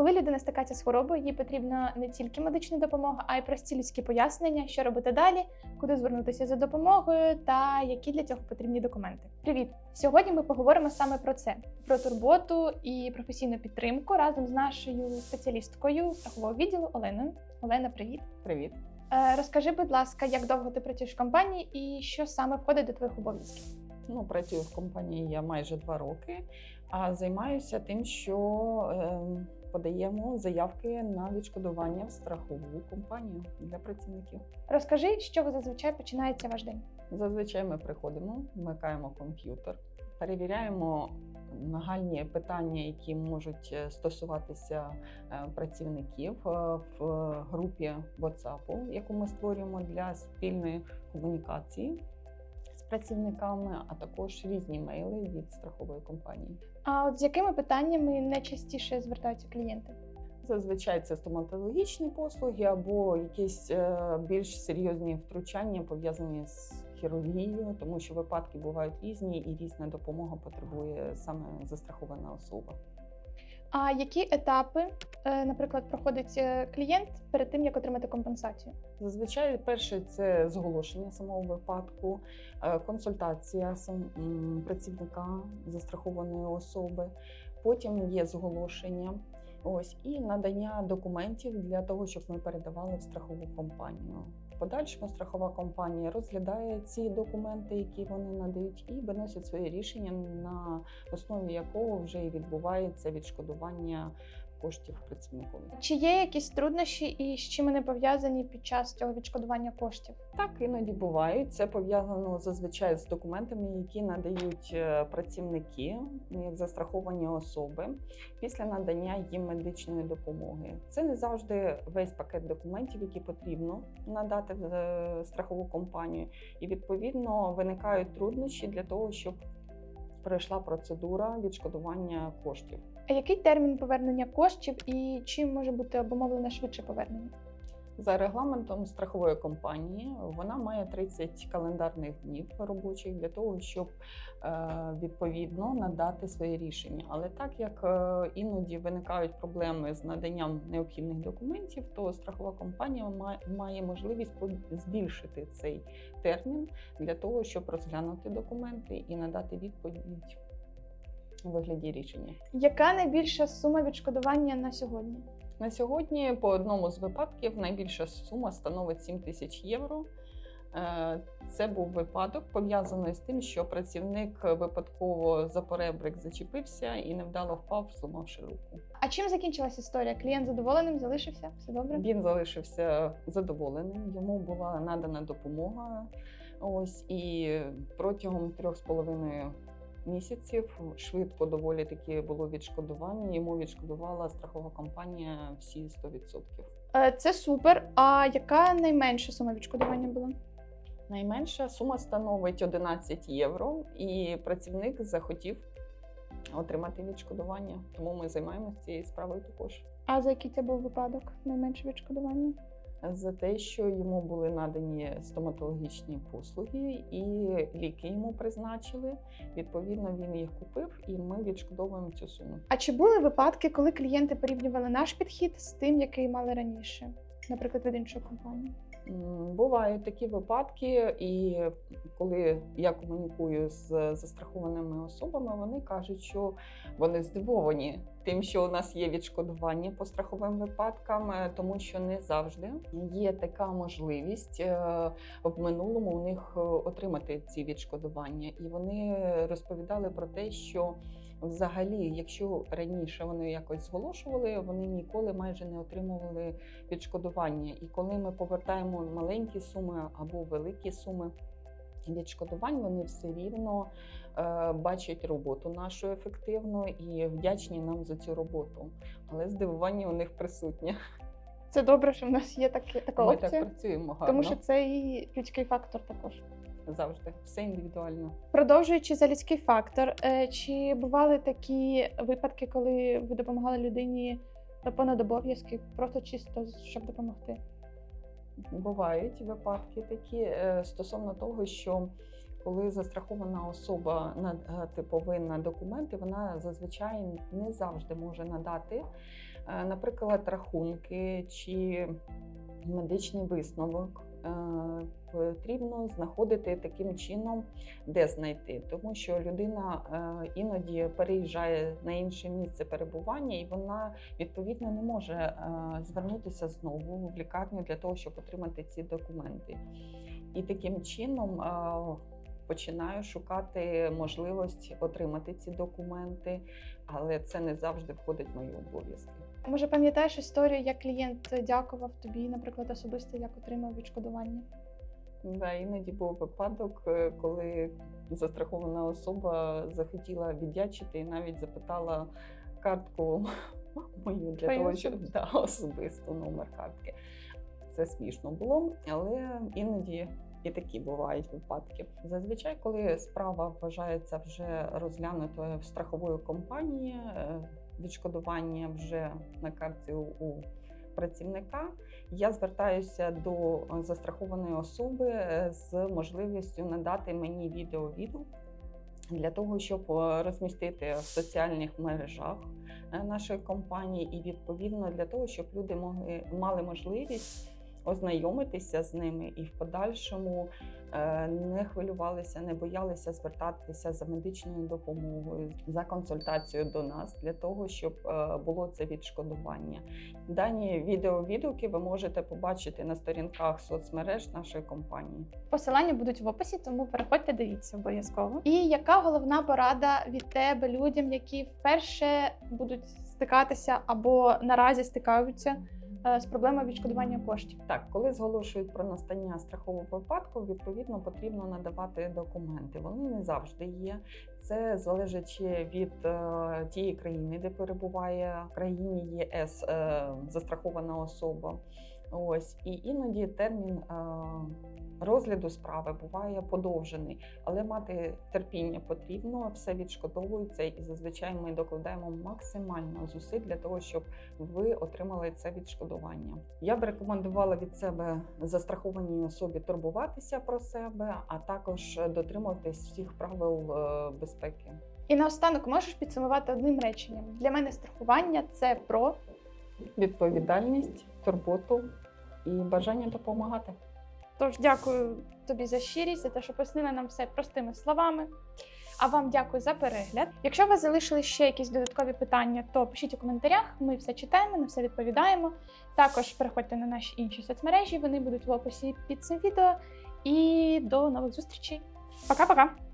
Коли людина стикається з хворобою, їй потрібна не тільки медична допомога, а й прості людські пояснення, що робити далі, куди звернутися за допомогою та які для цього потрібні документи. Привіт! Сьогодні ми поговоримо саме про це: про турботу і професійну підтримку разом з нашою спеціалісткою страхового відділу Оленою. Олена, привіт! Привіт. Е, Розкажи, будь ласка, як довго ти працюєш в компанії і що саме входить до твоїх обов'язків? Ну, працюю в компанії я майже два роки, а займаюся тим, що е, подаємо заявки на відшкодування в страхову компанію для працівників. Розкажи, з чого зазвичай починається ваш день. Зазвичай ми приходимо, вмикаємо комп'ютер, перевіряємо нагальні питання, які можуть е, стосуватися е, працівників е, в групі WhatsApp, яку ми створюємо для спільної комунікації працівниками, а також різні мейли від страхової компанії. А от з якими питаннями найчастіше звертаються клієнти? Зазвичай це стоматологічні послуги або якісь е, більш серйозні втручання пов'язані з хірургією, тому що випадки бувають різні і різна допомога потребує саме застрахована особа. А які етапи, наприклад, проходить е, клієнт перед тим, як отримати компенсацію? Зазвичай перше це зголошення самого випадку, е, консультація працівника застрахованої особи. Потім є зголошення. Ось і надання документів для того, щоб ми передавали в страхову компанію. Подальшому страхова компанія розглядає ці документи, які вони надають, і виносять своє рішення, на основі якого вже і відбувається відшкодування коштів працівникові. Чи є якісь труднощі і з чим вони пов'язані під час цього відшкодування коштів? Так, іноді бувають. Це пов'язано зазвичай з документами, які надають е, працівники, як застраховані особи, після надання їм медичної допомоги. Це не завжди весь пакет документів, які потрібно надати в е, страхову компанію, і відповідно виникають труднощі для того, щоб пройшла процедура відшкодування коштів. А який термін повернення коштів і чим може бути обумовлене швидше повернення? За регламентом страхової компанії вона має 30 календарних днів робочих для того, щоб е, відповідно надати своє рішення. Але так як е, іноді виникають проблеми з наданням необхідних документів, то страхова компанія має, можливість збільшити цей термін для того, щоб розглянути документи і надати відповідь у вигляді рішення. Яка найбільша сума відшкодування на сьогодні? На сьогодні по одному з випадків найбільша сума становить 7 тисяч євро. Е, Це був випадок пов'язаний з тим, що працівник випадково за поребрик зачепився і невдало впав, зламавши руку. А чим закінчилась історія? Клієнт задоволеним залишився? Все добре? Він залишився задоволеним. Йому була надана допомога. Ось і протягом трьох з половиною місяців швидко доволі таки було відшкодування. Йому відшкодувала страхова компанія всі 100%. Е, Це супер. А яка найменша сума відшкодування була? Найменша сума становить 11 євро, і працівник захотів отримати відшкодування. Тому ми займаємося цією справою також. А за який це був випадок? Найменше відшкодування? За те, що йому були надані стоматологічні послуги, і ліки йому призначили. Відповідно, він їх купив, і ми відшкодовуємо цю суму. А чи були випадки, коли клієнти порівнювали наш підхід з тим, який мали раніше, наприклад, від іншої компанії? Бувають такі випадки, і коли я комунікую з застрахованими особами, вони кажуть, що вони здивовані тим, що у нас є відшкодування по страховим випадкам, е, тому що не завжди є така можливість е, в минулому у них е, отримати ці відшкодування. І вони розповідали про те, що Взагалі, якщо раніше вони якось зголошували, вони ніколи майже не отримували відшкодування. І коли ми повертаємо маленькі суми або великі суми відшкодувань, вони все рівно е, бачать роботу нашу ефективну і вдячні нам за цю роботу. Але здивування у них присутнє. Це добре, що в нас є таке, така Ми опція, так працюємо гарно тому що це і людський фактор також. Завжди. Все індивідуально. Продовжуючи за людський фактор, е, чи бували такі випадки, коли ви допомагали людині понад обов'язки, просто чисто щоб допомогти? Бувають випадки такі е, стосовно того, що коли застрахована особа надати повинна документи, вона зазвичай не завжди може надати Е, Наприклад, рахунки чи медичний висновок е, потрібно знаходити таким чином, де знайти, тому що людина е, іноді переїжджає на інше місце перебування, і вона відповідно не може е, звернутися знову в лікарню для того, щоб отримати ці документи. І таким чином е, починаю шукати можливість отримати ці документи, але це не завжди входить в мої обов'язки. Може, пам'ятаєш історію, як клієнт дякував тобі, наприклад, особисто як отримав відшкодування? Да, іноді був випадок, е, коли застрахована особа захотіла віддячити і навіть запитала картку мою для Твою того, щоб да, особисто номер картки. Це смішно було, але іноді і такі бувають випадки. Зазвичай, коли справа вважається вже розглянутою в страхової компанії, е, відшкодування вже на картці у- працівника, я звертаюся до застрахованої особи е, з можливістю надати мені відеовідгук для того, щоб е, розмістити в соціальних мережах нашої компанії, і відповідно для того, щоб люди могли мали можливість ознайомитися з ними і в подальшому е, не хвилювалися, не боялися звертатися за медичною допомогою, за консультацією до нас для того, щоб е, було це відшкодування. Дані відеовідгуки ви можете побачити на сторінках соцмереж нашої компанії. Посилання будуть в описі, тому переходьте, дивіться обов'язково. І яка головна порада від тебе людям, які вперше будуть стикатися або наразі стикаються з проблемою відшкодування коштів? Так, коли зголошують про настання страхового випадку, відповідно потрібно надавати документи. Вони не завжди є. Це залежить від е, тієї країни, де перебуває в країні ЄС е, застрахована особа. Ось і іноді термін е, розгляду справи буває подовжений, але мати терпіння потрібно, все відшкодовується, і зазвичай ми докладаємо максимально зусиль для того, щоб ви отримали це відшкодування. Я б рекомендувала від себе застрахованій особі турбуватися про себе, а також дотримуватись всіх правил е, безпеки. І наостанок можеш підсумувати одним реченням: для мене страхування це про Відповідальність, турботу і бажання допомагати. Тож дякую тобі за щирість, за те, що пояснила нам все простими словами. А вам дякую за перегляд. Якщо у вас залишили ще якісь додаткові питання, то пишіть у коментарях. Ми все читаємо, на все відповідаємо. Також переходьте на наші інші соцмережі, вони будуть в описі під цим відео. І до нових зустрічей. Пока-пока!